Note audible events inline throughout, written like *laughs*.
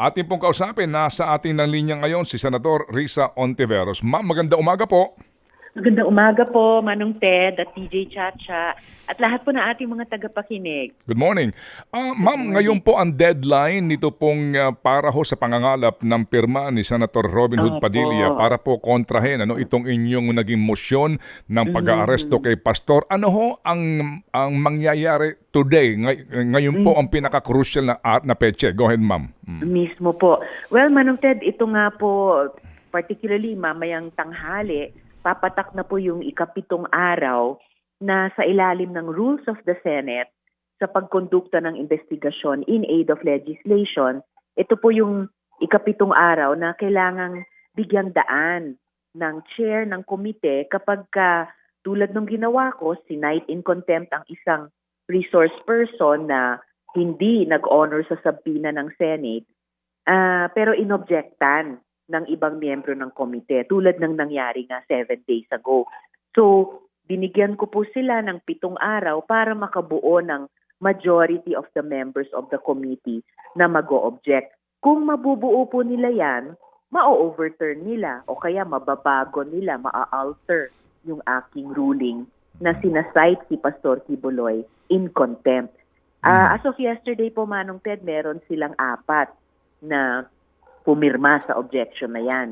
Ating pong kausapin, nasa ating ng linya ngayon si Senador Risa Ontiveros. Ma'am, maganda umaga po. Magandang umaga po, Manong Ted at TJ Chacha at lahat po na ating mga tagapakinig. Good morning. Ah, ma'am, ngayon po ang deadline nito pong ah, para ho sa pangangalap ng pirma ni Senator Robin Hood Opo. Padilla para po kontrahin ano itong inyong naging motion ng pag-aaresto kay Pastor. Ano ho ang ang mangyayari today? Ngay- ngayon po ang pinaka-crucial na at na peche. Go ahead, ma'am. Mm. Mismo po. Well, Manong Ted, ito nga po, particularly mamayang tanghali, papatak na po yung ikapitong araw na sa ilalim ng rules of the Senate sa pagkondukta ng investigasyon in aid of legislation, ito po yung ikapitong araw na kailangang bigyang daan ng chair ng komite kapag ka, tulad ng ginawa ko, sinight in contempt ang isang resource person na hindi nag-honor sa sabina ng Senate, ah, pero inobjektan ng ibang miyembro ng komite tulad ng nangyari nga seven days ago. So, binigyan ko po sila ng pitong araw para makabuo ng majority of the members of the committee na mag-o-object. Kung mabubuo po nila yan, ma-overturn nila o kaya mababago nila, ma-alter yung aking ruling na sinasite si Pastor Kibuloy in contempt. Ah, as of yesterday po, Manong Ted, meron silang apat na pumirma sa objection na yan.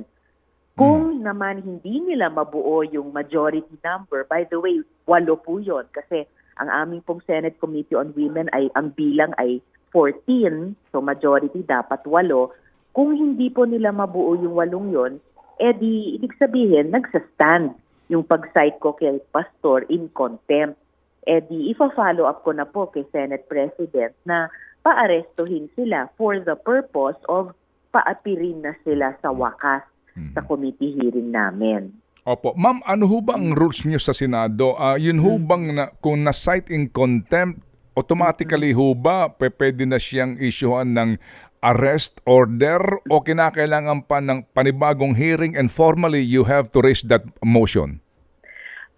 Kung naman hindi nila mabuo yung majority number, by the way, walo po yun kasi ang aming pong Senate Committee on Women ay ang bilang ay 14, so majority dapat walo. Kung hindi po nila mabuo yung walong yon, eh di ibig sabihin nagsa-stand yung pag-cite ko kay Pastor in contempt. Eh di ifa-follow up ko na po kay Senate President na paarestuhin sila for the purpose of paapirin na sila sa wakas sa committee hearing namin. Opo. Ma'am, ano ho ba ang rules niyo sa Senado? Ah, yun ho bang na, kung na-cite in contempt, automatically ho ba pwede na siyang issuehan ng arrest order o kinakailangan pa ng panibagong hearing and formally you have to raise that motion?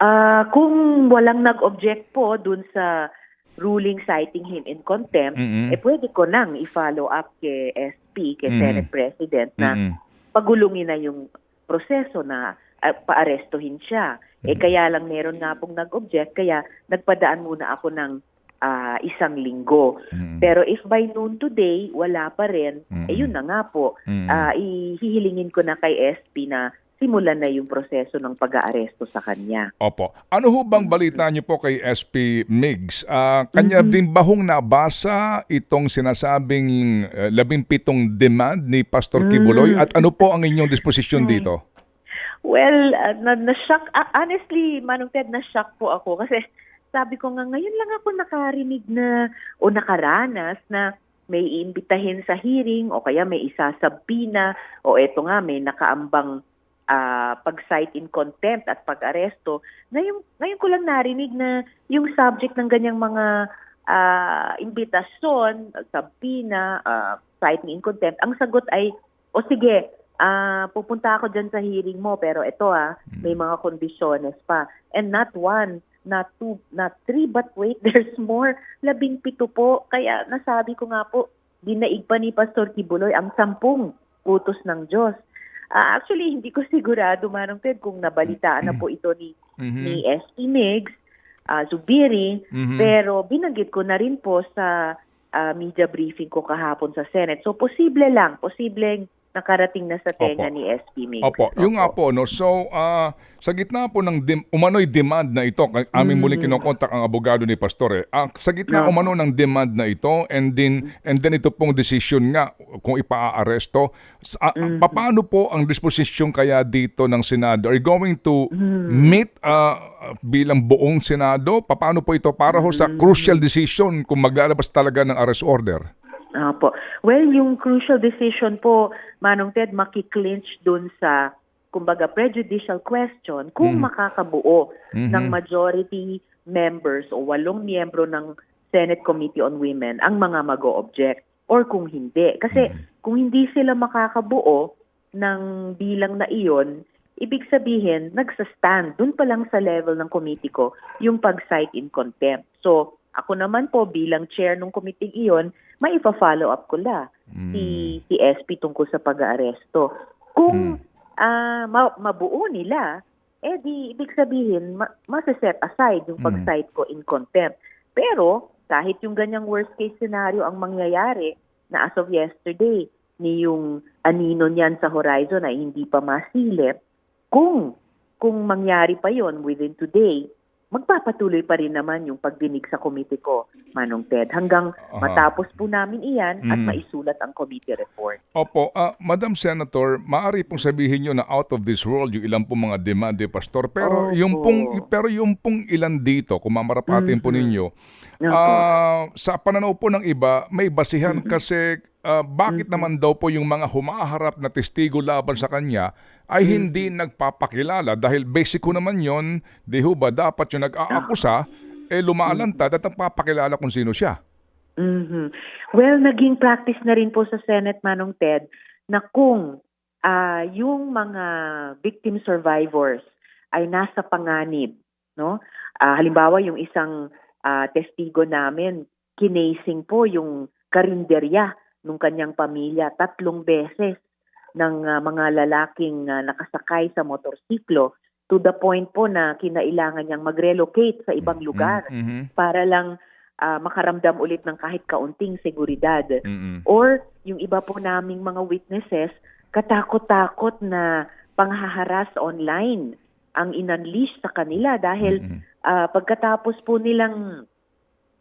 Ah, kung walang nag-object po dun sa ruling citing him in contempt, Mm-mm. eh pwede ko nang i-follow up kay SP, kay Mm. Senate President na Mm-mm. pagulungin na yung proseso na ah, paarestuhin siya. Eh kaya lang meron nga pong nag-object, kaya nagpadaan muna ako ng ah, isang linggo. Mm. Pero if by noon today, wala pa rin, Mm. eh yun na nga po. Mm. Ah, ihihilingin ko na kay SP na simulan na yung proseso ng pag-aaresto sa kanya. Opo. Ano ho bang balita niyo po kay SP Migs? Ah, kanya Mm-hmm. din ba hong nabasa itong sinasabing uh, labing pitong demand ni Pastor Mm. Kibuloy? At ano po ang inyong disposisyon dito? Well, uh, na, na-shock, ah, honestly, Manong Ted, na-shock po ako kasi sabi ko nga, ngayon lang ako nakarinig na o nakaranas na may iimbitahin sa hearing o kaya may isasabina o eto nga, may nakaambang ah, pag-cite in contempt at pag-aresto. Ngayon, ngayon ko lang narinig na yung subject ng ganyang mga ah, imbitasyon, sabina, ah, citing in contempt, ang sagot ay, o sige, ah pupunta ako dyan sa hearing mo, pero ito ah, may mga kondisyones pa. And not one, not two, not three, but wait, *laughs* there's more. Labing pito po. Kaya nasabi ko nga po, dinaig pa ni Pastor Kibuloy ang sampung utos ng Diyos. Ah, actually, hindi ko *laughs* sigurado, Manong Ted, kung nabalitaan na po ito ni, Mhm. ni S.P. Migs, ah, Zubiri, Mhm. pero binanggit ko na rin po sa ah, media briefing ko kahapon sa Senate. So, posible lang, posibleng nakarating na sa tenga Opo. ni SP Migs. Opo, yung nga po, no? So, ah, sa gitna po ng dim- umano'y demand na ito, kay- aming muling kinokontak ang abogado ni Pastor, eh. Ah, sa gitna Mm. No. umano ng demand na ito, and then, and then ito pong decision nga kung ipaa-aresto, sa- ah, Mm-hmm. paano po ang disposition kaya dito ng Senado? Are you going to Mm-hmm. meet ah, bilang buong Senado? Paano po ito para ho sa crucial decision kung maglalabas talaga ng arrest order? Opo. Well, yung crucial decision po, Manong Ted, makiklinch dun sa, kumbaga, prejudicial question kung makakabuo ng majority members o walong miyembro ng Senate Committee on Women ang mga mag-o-object or kung hindi. Kasi kung hindi sila makakabuo ng bilang na iyon, ibig sabihin, nagsastand dun pa lang sa level ng committee ko yung pag-cite in contempt. So, ako naman po bilang chair ng committee iyon, maipa-follow up ko la si si SP tungkol sa pag-aaresto. Kung Mm. ma- mabuo nila, eh di ibig sabihin ma- set aside yung Mm. pag-cite ko in contempt. Pero kahit yung ganyang worst case scenario ang mangyayari na as of yesterday ni yung anino niyan sa horizon ay hindi pa masilip, kung kung mangyari pa yon within today, magpapatuloy pa rin naman yung pagdinig sa komite ko, Manong Ted, hanggang Aha. matapos po namin iyan at Mm. maisulat ang committee report. Opo, ah, Madam Senator, maaari pong sabihin nyo na out of this world yung ilang pong mga demand de pastor pero Opo. yung pong pero yung pong ilan dito kung mamarapatin po Mhm. ninyo ah, sa pananaw po ng iba may basihan kasi ah, bakit naman daw po yung mga humaharap na testigo laban sa kanya ay hindi nagpapakilala dahil basic ko naman yon di ho ba dapat yung nag-aakusa eh lumalantad at nagpapakilala kung sino siya. Mhm. Well, naging practice na rin po sa Senate Manong Ted na kung ah, yung mga victim survivors ay nasa panganib, no? Ah, halimbawa yung isang ah, testigo namin, kinasing po yung karinderya ng kanyang pamilya tatlong beses ng ah, mga lalaking ah, nakasakay sa motorsiklo to the point po na kinailangan niyang mag-relocate sa ibang lugar Mhm. para lang ah, makaramdam ulit ng kahit kaunting seguridad. Mhm. Or yung iba po naming mga witnesses, katakot-takot na panghaharas online ang inunleash sa kanila dahil Mhm. ah, pagkatapos po nilang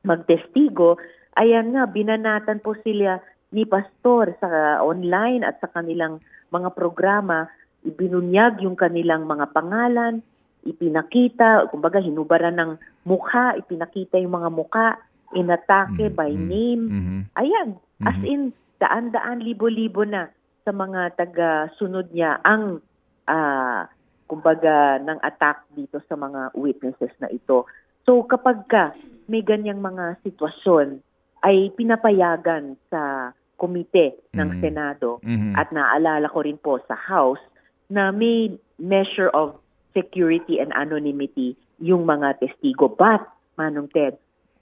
magtestigo, ayan nga, binanatan po sila ni pastor sa online at sa kanilang mga programa, ibinunyag yung kanilang mga pangalan, ipinakita, kumbaga hinubaran ng mukha, ipinakita yung mga mukha, inatake Mhm. by name. Mhm. Ayan, as Mhm. in, daan-daan, libo-libo na sa mga taga-sunod niya ang, ah, kumbaga, ng attack dito sa mga witnesses na ito. So kapag ka may ganyang mga sitwasyon, ay pinapayagan sa komite ng Mhm. Senado Mhm. at naalala ko rin po sa House na may measure of security and anonymity yung mga testigo. But, Manong Ted,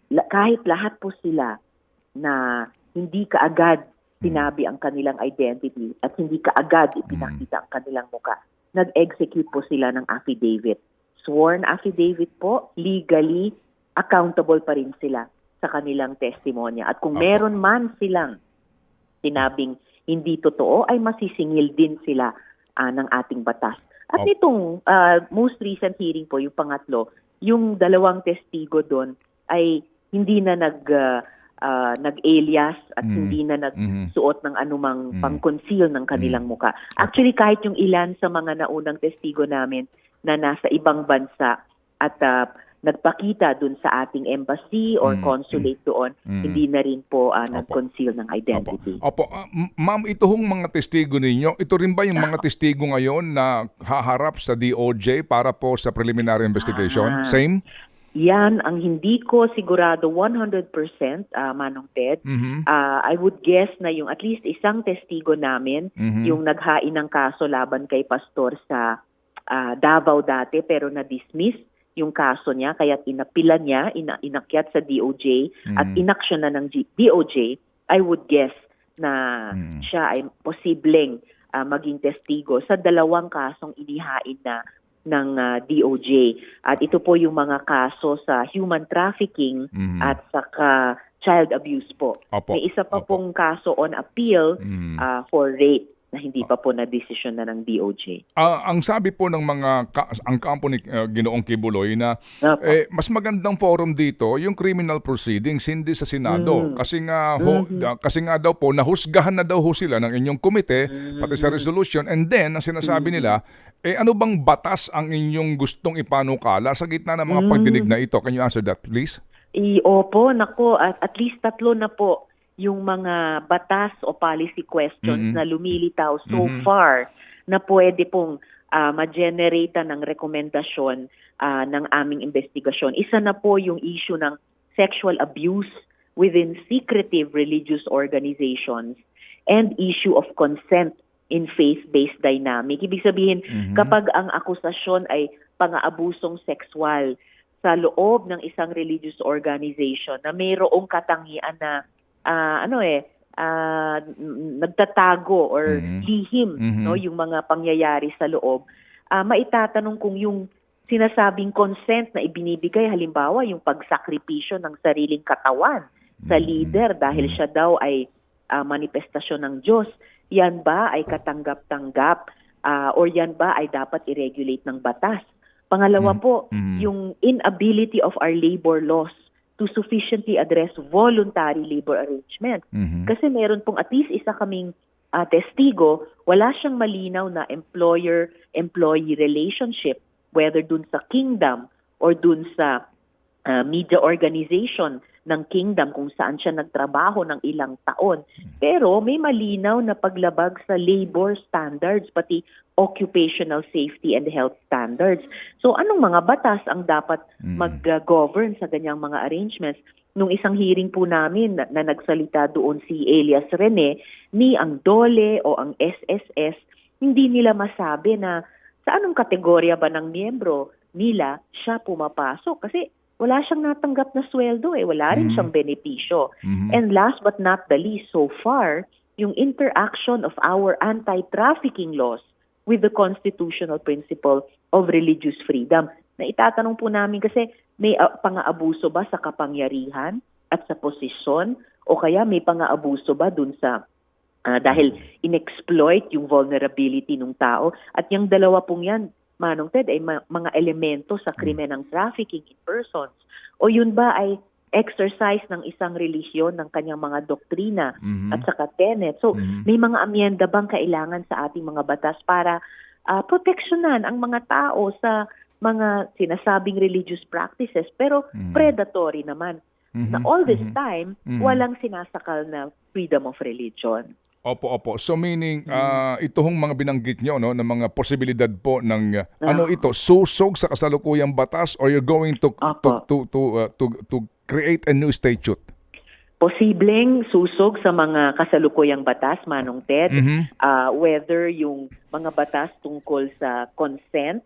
kahit lahat po sila na hindi kaagad sinabi ang kanilang identity at hindi kaagad ipinakita ang kanilang muka, nag-execute po sila ng affidavit. Sworn affidavit po, legally accountable pa rin sila sa kanilang testimonya. At kung meron man silang sinabing hindi totoo, ay masisingil din sila ah, ng ating batas. At Opo. itong ah, most recent hearing po, yung pangatlo, yung dalawang testigo doon ay hindi na nag ah, ah, nag-alias at Mm. hindi na nag Mhm. suot ng anumang Mm. pang-conceal ng kanilang muka. Actually, kahit yung ilan sa mga naunang testigo namin na nasa ibang bansa at ah, nagpakita dun sa ating embassy or Mm. consulate doon, Mm. hindi na rin po ah, Opo. nag-conceal ng identity. Opo, Ah, m- ma'am, ito hong mga testigo ninyo, ito rin ba yung mga testigo ngayon na haharap sa DOJ para po sa preliminary investigation? Ah. Same? Yan ang hindi ko sigurado 100% ah, Manong Ted. Mhm. Ah, I would guess na yung at least isang testigo namin Mhm. yung naghain ng kaso laban kay pastor sa ah, Davao dati pero na-dismiss yung kaso niya kaya inapila niya, ina- inakyat sa DOJ at Mhm. inaksyon na ng G- DOJ, I would guess na Mhm. siya ay posibleng ah, maging testigo sa dalawang kasong inihain na ng ah, DOJ. At ito po yung mga kaso sa human trafficking Mhm. at saka child abuse po. Opo. May isa pa Opo. pong kaso on appeal Mhm. ah, for rape na hindi pa po na-decision na ng DOJ. Ah, ang sabi po ng mga ka- ang kampo ni uh, Ginoong Kibuloy na Opo. eh, mas magandang forum dito yung criminal proceedings hindi sa Senado Mm. kasi nga ho, Mhm. da- kasi nga daw po nahusgahan na daw ho sila ng inyong komite pati Mm. sa resolution and then ang sinasabi nila eh ano bang batas ang inyong gustong ipanukala sa gitna ng mga Mm. pagdinig na ito can you answer that please I, opo, nako, at, at least tatlo na po yung mga batas o policy questions Mhm. na lumilitaw so Mhm. far na pwede pong ah, ma-generate ng rekomendasyon ah, ng aming investigasyon. Isa na po yung issue ng sexual abuse within secretive religious organizations and issue of consent in faith-based dynamic. Ibig sabihin, Mhm. kapag ang akusasyon ay pang-aabusong sexual sa loob ng isang religious organization na mayroong katangian na ah, ano eh n- nagtatago or Mhm. lihim Mhm. no yung mga pangyayari sa loob ah, maitatanong kung yung sinasabing consent na ibinibigay halimbawa yung pagsakripisyo ng sariling katawan sa Mhm. leader dahil siya daw ay ah, manifestasyon ng Diyos yan ba ay katanggap-tanggap ah, or yan ba ay dapat i-regulate ng batas pangalawa Mhm. po Mhm. yung inability of our labor laws to sufficiently address voluntary labor arrangement Mhm. kasi meron pong at least isa kaming ah, testigo, wala siyang malinaw na employer-employee relationship, whether dun sa kingdom or dun sa ah, media organization ng kingdom kung saan siya nagtrabaho ng ilang taon. Pero may malinaw na paglabag sa labor standards, pati occupational safety and health standards. So anong mga batas ang dapat Mhm. mag-govern sa ganyang mga arrangements? Nung isang hearing po namin na, na nagsalita doon si Elias Rene, ni ang DOLE o ang SSS, hindi nila masabi na sa anong kategorya ba ng miyembro nila siya pumapasok. Kasi wala siyang natanggap na sweldo eh, wala rin Mhm. siyang benepisyo. Mhm. And last but not the least, so far, yung interaction of our anti-trafficking laws with the constitutional principle of religious freedom. Na itatanong po namin kasi may uh, pang-aabuso ba sa kapangyarihan at sa posisyon o kaya may pang-aabuso ba dun sa ah, dahil inexploit yung vulnerability ng tao at yung dalawa pong yan Manong Ted ay ma- mga elemento sa krimen ng trafficking in persons o yun ba ay exercise ng isang relihiyon ng kanyang mga doktrina Mhm. at saka tenet. So, Mhm. may mga amyenda bang kailangan sa ating mga batas para ah, proteksyonan ang mga tao sa mga sinasabing religious practices pero Mhm. predatory naman. Na Mhm. all this Mhm. time, Mhm. walang sinasakal na freedom of religion. Opo, opo. So meaning, ah, ito hong mga binanggit nyo, no, ng mga posibilidad po ng, Ah. ano ito, susog sa kasalukuyang batas or you're going to, to, Opo. to, to, ah, to, to create a new statute? Posibleng susog sa mga kasalukuyang batas, Manong Ted, Mhm. ah, whether yung mga batas tungkol sa consent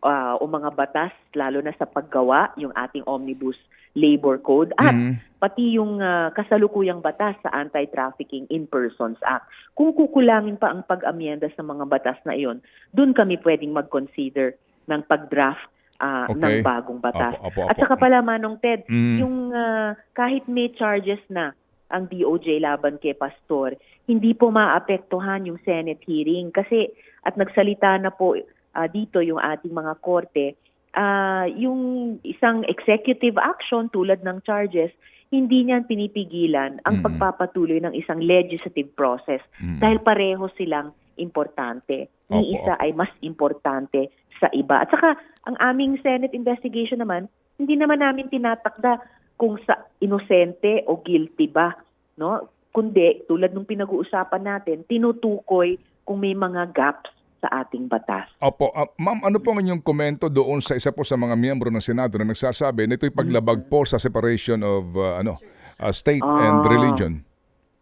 ah, o mga batas lalo na sa paggawa, yung ating Omnibus Labor Code, at Mhm. pati yung ah, kasalukuyang batas sa Anti-Trafficking in Persons Act. Kung kukulangin pa ang pag-amyenda sa mga batas na iyon, doon kami pwedeng mag-consider ng pag-draft ah, Okay. ng bagong batas. Opo, opo, At opo. saka pala, Manong Ted, Mm. yung ah, kahit may charges na ang DOJ laban kay Pastor, hindi po maapektuhan yung Senate hearing kasi at nagsalita na po ah, dito yung ating mga korte, ah, yung isang executive action tulad ng charges, hindi niyan pinipigilan ang Mm. pagpapatuloy ng isang legislative process Mm. dahil pareho silang importante. Ni isa ay mas importante sa iba. At saka, ang aming Senate investigation naman, hindi naman namin tinatakda kung sa inosente o guilty ba, no? Kundi, tulad nung pinag-uusapan natin, tinutukoy kung may mga gaps sa ating batas. Opo, ah, ma'am, ano po ang inyong komento doon sa isa po sa mga miyembro ng Senado na nagsasabi na ito'y paglabag po sa separation of ah, ano, ah, state and Ah. religion?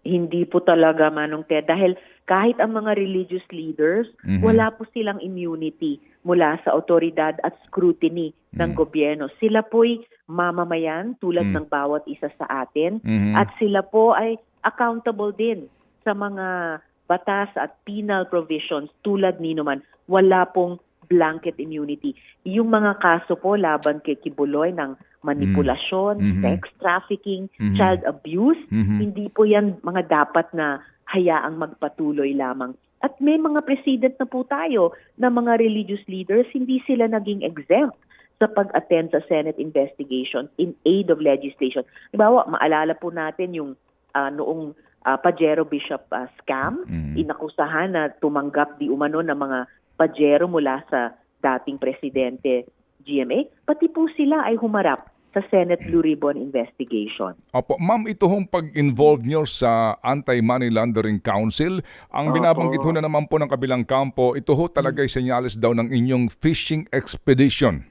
Hindi po talaga, Manong Ted, dahil kahit ang mga religious leaders, Mhm. wala po silang immunity mula sa otoridad at scrutiny ng Mhm. gobyerno. Sila po'y mamamayan tulad Mhm. ng bawat isa sa atin Mhm. at sila po ay accountable din sa mga batas at penal provisions tulad ni naman. Wala pong blanket immunity. Yung mga kaso po laban kay Kibuloy ng manipulasyon, Mhm. sex trafficking, Mhm. child abuse, Mhm. hindi po yan mga dapat na hayaang magpatuloy lamang. At may mga president na po tayo na mga religious leaders, hindi sila naging exempt sa pag-attend sa Senate investigation in aid of legislation. Halimbawa, maalala po natin yung ah, noong ah, Pajero Bishop ah, scam, Mhm. inakusahan na tumanggap di umano ng mga Pajero mula sa dating presidente GMA, pati po sila ay humarap sa Senate Blue Ribbon investigation. Opo, ma'am, ito hong pag-involve nyo sa Anti-Money Laundering Council, ang binabanggit ho na naman po ng kabilang kampo, ito ho talaga ay senyales daw ng inyong fishing expedition.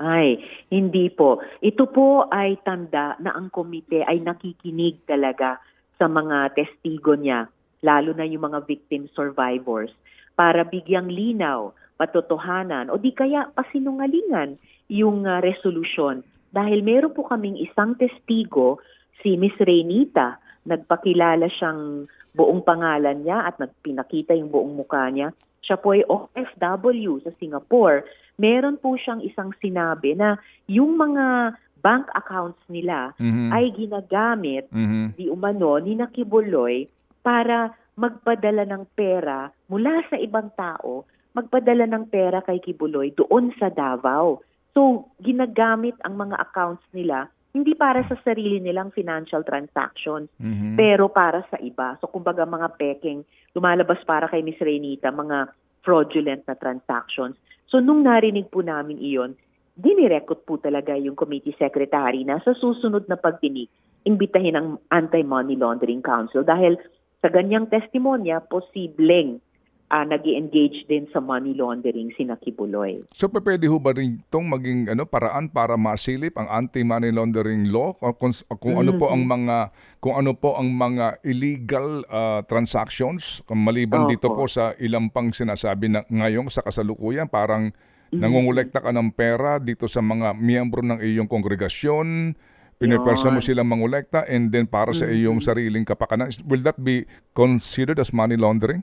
Ay, hindi po. Ito po ay tanda na ang komite ay nakikinig talaga sa mga testigo niya, lalo na yung mga victim survivors, para bigyang linaw, patotohanan, o di kaya pasinungalingan yung ah, resolution. Dahil meron po kaming isang testigo, si Miss Renita, nagpakilala siyang buong pangalan niya at nagpinakita yung buong mukha niya. Siya po ay OFW sa Singapore. Meron po siyang isang sinabi na yung mga bank accounts nila Mhm. ay ginagamit Mhm. di umano ni Nakibuloy para magpadala ng pera mula sa ibang tao, magpadala ng pera kay Kibuloy doon sa Davao. So, ginagamit ang mga accounts nila hindi para sa sarili nilang financial transactions, Mhm. pero para sa iba. So, kumbaga mga peking, lumalabas para kay Miss Renita, mga fraudulent na transactions. So, nung narinig po namin iyon, dinirekot po talaga yung committee secretary na sa susunod na pagdinig, imbitahin ang Anti-Money Laundering Council dahil sa ganyang testimonya, posibleng uh, nag engage din sa money laundering si Nakibuloy. So pwede ho ba rin itong maging ano paraan para masilip ang anti-money laundering law o kung, kung ano po ang mga kung ano po ang mga illegal ah, transactions maliban dito po Opo. sa ilang pang sinasabi na ngayong sa kasalukuyan parang nangungulekta ka ng pera dito sa mga miyembro ng iyong kongregasyon Pinipwersa mo silang mangolekta and then para sa iyong sariling kapakanan. Will that be considered as money laundering?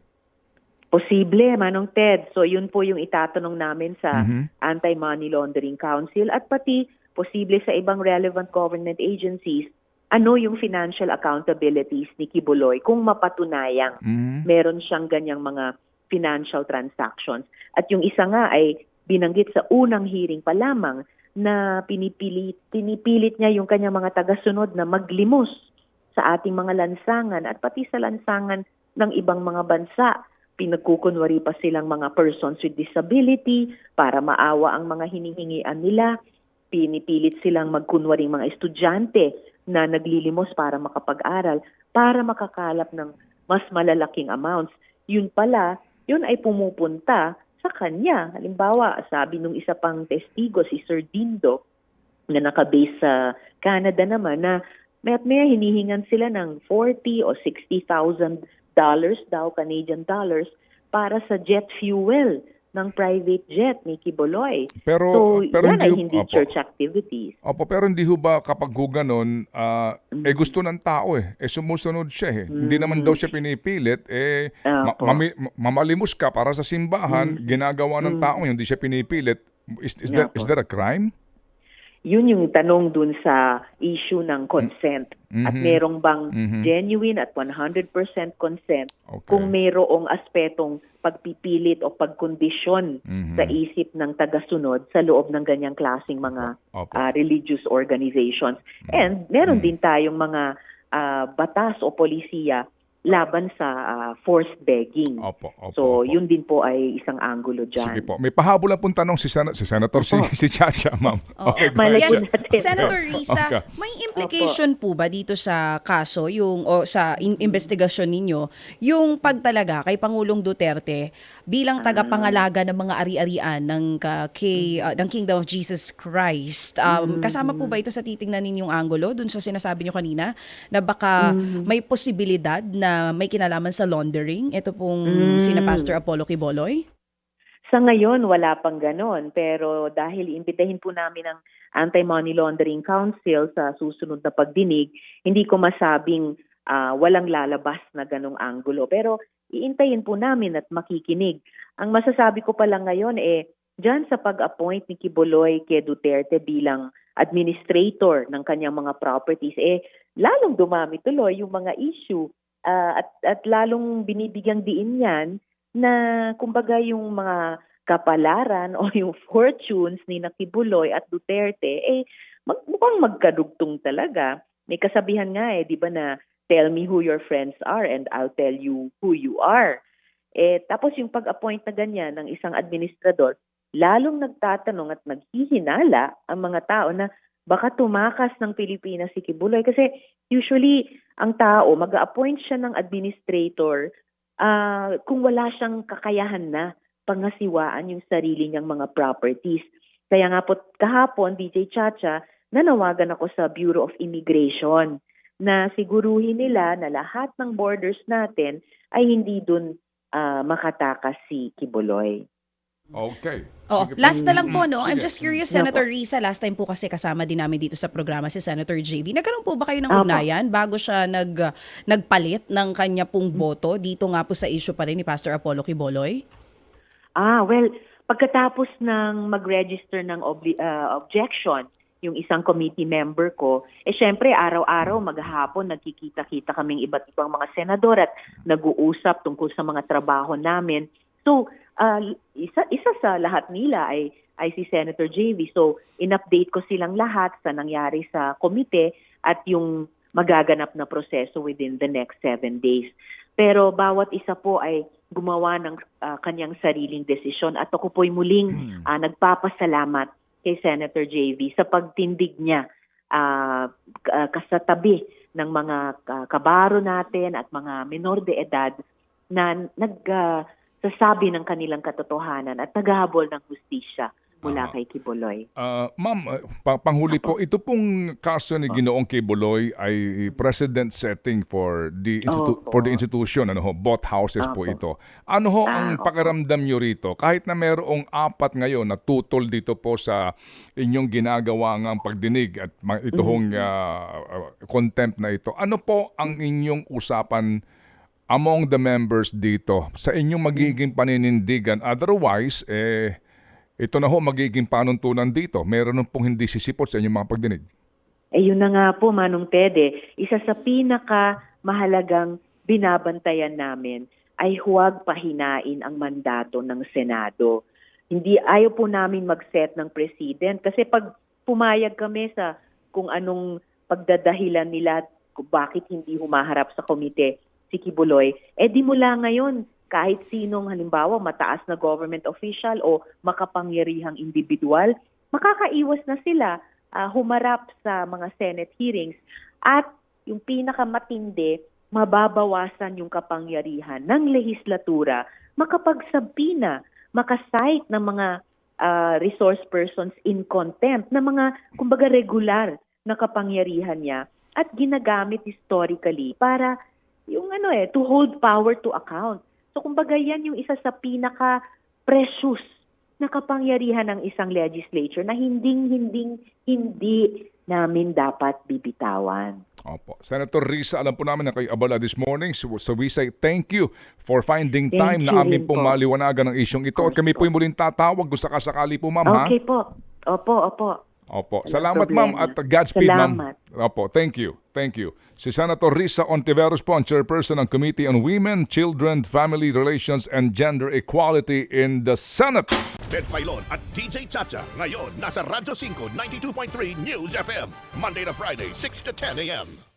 Posible, Manong Ted. So yun po yung itatanong namin sa Mhm. Anti-Money Laundering Council at pati posible sa ibang relevant government agencies ano yung financial accountabilities ni Kibuloy kung mapatunayang Mhm. meron siyang ganyang mga financial transactions. At yung isa nga ay binanggit sa unang hearing pa lamang na pinipilit, pinipilit niya yung kanyang mga tagasunod na maglimos sa ating mga lansangan at pati sa lansangan ng ibang mga bansa. Pinagkukunwari pa silang mga persons with disability para maawa ang mga hinihingian nila. Pinipilit silang magkunwaring mga estudyante na naglilimos para makapag-aral para makakalap ng mas malalaking amounts. Yun pala, yun ay pumupunta sa kanya. Halimbawa, sabi nung isa pang testigo, si Sir Dindo, na nakabase sa Canada naman, na may may hinihingan sila ng 40 o 60,000 dollars daw, Canadian dollars, para sa jet fuel ng private jet ni Kiboloy. Pero So, pero yan ay ho- hindi opo. church activities. Opo, pero hindi ho ba kapag ho ganun, ah, eh gusto ng tao eh, eh sumusunod siya eh. Hindi naman daw siya pinipilit, eh ma- mami- ma- mamalimos ka para sa simbahan, ginagawa ng tao yun, hindi siya pinipilit. Is, is, that, is that a crime? Yun yung tanong dun sa issue ng consent. At Mhm. merong bang Mhm. genuine at 100% consent Okay. kung mayroong aspetong pagpipilit o pagkondisyon Mhm. sa isip ng tagasunod sa loob ng ganyang klasing mga Opo. ah, religious organizations. And meron din tayong mga ah, batas o polisiya laban sa ah, forced begging. Opo, opo, so, opo. yun din po ay isang angulo dyan. Sige po. May pahabol pong tanong si, Sen- si Senator, si, si Chacha, ma'am. Oo. Okay, go ahead. Yes, natin. Senator Risa, Okay. may implication po ba dito sa kaso, yung o sa in- investigasyon ninyo, yung pagtalaga kay Pangulong Duterte bilang tagapangalaga ng mga ari-arian ng ka, kay, uh, ng Kingdom of Jesus Christ. Um, Kasama po ba ito sa titingnan ninyong angulo dun sa sinasabi nyo kanina na baka may posibilidad na may kinalaman sa laundering? Ito pong Mm. sina Pastor Apollo Kiboloy? Sa ngayon, wala pang ganon. Pero dahil imbitahin po namin ang Anti-Money Laundering Council sa susunod na pagdinig, hindi ko masabing ah, walang lalabas na ganong anggulo. Pero iintayin po namin at makikinig. Ang masasabi ko pa lang ngayon eh, dyan sa pag-appoint ni Kibuloy kay Duterte bilang administrator ng kanyang mga properties, eh, lalong dumami tuloy yung mga issue ah, at, at lalong binibigyang diin yan na kumbaga yung mga kapalaran o yung *laughs* fortunes ni Nakibuloy at Duterte, eh, mag, mukhang magkadugtong talaga. May kasabihan nga eh, di ba na, tell me who your friends are and I'll tell you who you are. Eh, tapos yung pag-appoint na ganyan ng isang administrador, lalong nagtatanong at naghihinala ang mga tao na baka tumakas ng Pilipinas si Kibuloy. Kasi usually, ang tao, mag-appoint siya ng administrator ah, kung wala siyang kakayahan na pangasiwaan yung sarili niyang mga properties. Kaya nga po kahapon, DJ Chacha, nanawagan ako sa Bureau of Immigration na siguruhin nila na lahat ng borders natin ay hindi dun ah, makatakas si Kibuloy. Okay. Oh, Sige last na lang po, no? Sige. I'm just curious, Senator Risa, last time po kasi kasama din namin dito sa programa si Senator JV. Nagkaroon po ba kayo ng Apo. ugnayan bago siya nag, uh, nagpalit ng kanya pong boto dito nga po sa issue pa rin ni Pastor Apollo Kiboloy? Ah, well, pagkatapos ng mag-register ng obli- ah, objection, yung isang committee member ko, eh syempre araw-araw maghapon nagkikita-kita kaming iba't ibang mga senador at nag-uusap tungkol sa mga trabaho namin. So, ah, isa isa sa lahat nila ay ay si Senator JV. So, in-update ko silang lahat sa nangyari sa komite at yung magaganap na proseso within the next seven days. Pero bawat isa po ay gumawa ng ah, kanyang sariling desisyon at ako po'y muling ah, nagpapasalamat kay Senator JV sa pagtindig niya ah, kasatabi ng mga kabaro natin at mga menor de edad na nag ah, sasabi ng kanilang katotohanan at naghahabol ng hustisya mula kay Kiboloy. Ah, ma'am, ah, pa- panghuli po, ito pong kaso ni Ginoong Kibuloy ay precedent setting for the institu- Opo. for the institution, ano ho, both houses po Opo. ito. Ano ho Ah, ang opo. pakiramdam nyo rito? Kahit na merong apat ngayon na tutol dito po sa inyong ginagawa ng pagdinig at ito hong Mm-hmm. ah, contempt na ito. Ano po ang inyong usapan among the members dito sa inyong magiging paninindigan? Otherwise, eh, ito na ho magiging panuntunan dito. Meron pong hindi sisipot sa inyong mga pagdinig. Eh yun na nga po, Manong Tede, isa sa pinaka mahalagang binabantayan namin ay huwag pahinain ang mandato ng Senado. Hindi ayaw po namin mag-set ng president kasi pag pumayag kami sa kung anong pagdadahilan nila bakit hindi humaharap sa komite si Kibuloy, eh di mula ngayon kahit sinong halimbawa mataas na government official o makapangyarihang individual, makakaiwas na sila ah, humarap sa mga Senate hearings. At yung pinakamatindi, mababawasan yung kapangyarihan ng lehislatura makapagsabina, makasite ng mga ah, resource persons in contempt na mga kumbaga regular na kapangyarihan niya at ginagamit historically para yung ano eh to hold power to account. So kumbaga yan yung isa sa pinaka precious na kapangyarihan ng isang legislature na hinding hinding hindi namin dapat bibitawan. Opo. Senator Risa, alam po namin na kayo abala this morning. So, so we say thank you for finding Thank time you na amin pong po. maliwanagan ng isyong ito. At kami po yung muling tatawag kung sakasakali po, ma'am. ha? Okay po. Opo, opo. Opo. Salamat, ma'am. At Godspeed, ma'am. Opo. Thank you. Thank you. Si Senator Risa Ontiveros po, ang chairperson ng Committee on Women, Children, Family Relations, and Gender Equality in the Senate. Ted Filon at DJ Chacha. Ngayon, nasa Radyo 5, 92.3 News FM. Monday to Friday, 6 to 10 a.m.